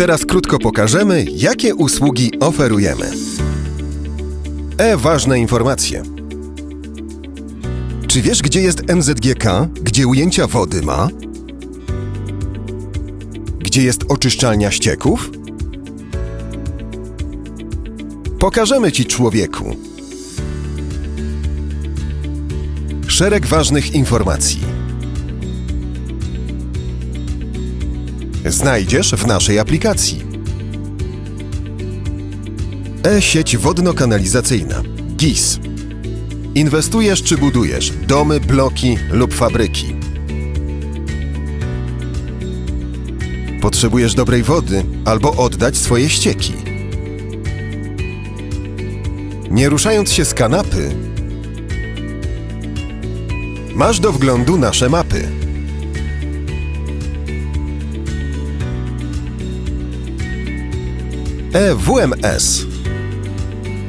Teraz krótko pokażemy, jakie usługi oferujemy. E ważne informacje. Czy wiesz, gdzie jest MZGK? Gdzie ujęcia wody ma? Gdzie jest oczyszczalnia ścieków? Pokażemy Ci, człowieku. Szereg ważnych informacji. Znajdziesz w naszej aplikacji. E-sieć wodno-kanalizacyjna GIS. Inwestujesz czy budujesz domy, bloki lub fabryki. Potrzebujesz dobrej wody albo oddać swoje ścieki. Nie ruszając się z kanapy, masz do wglądu nasze mapy. EWMS.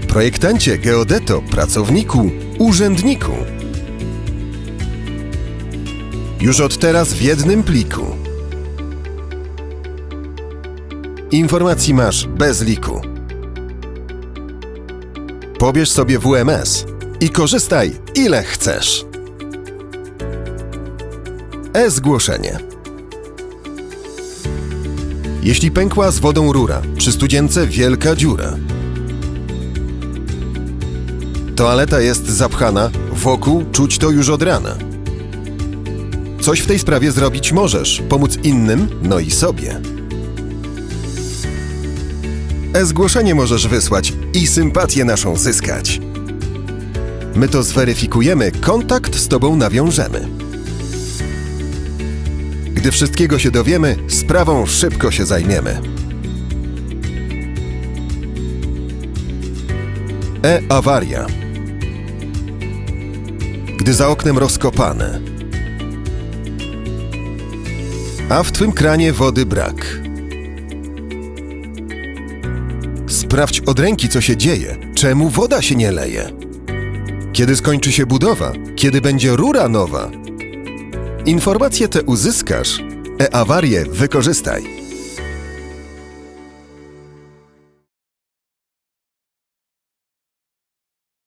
Projektancie, geodeto, pracowniku, urzędniku. Już od teraz w jednym pliku. Informacji masz bez liku. Pobierz sobie WMS i korzystaj ile chcesz. E-zgłoszenie. Jeśli pękła z wodą rura, przy studzience wielka dziura. Toaleta jest zapchana, wokół czuć to już od rana. Coś w tej sprawie zrobić możesz, pomóc innym, no i sobie. E-zgłoszenie możesz wysłać i sympatię naszą zyskać. My to zweryfikujemy, kontakt z Tobą nawiążemy. Gdy wszystkiego się dowiemy, sprawą szybko się zajmiemy. E-awaria. Gdy za oknem rozkopane. A w Twym kranie wody brak. Sprawdź od ręki, co się dzieje. Czemu woda się nie leje? Kiedy skończy się budowa? Kiedy będzie rura nowa? Informacje te uzyskasz, e-awarię wykorzystaj.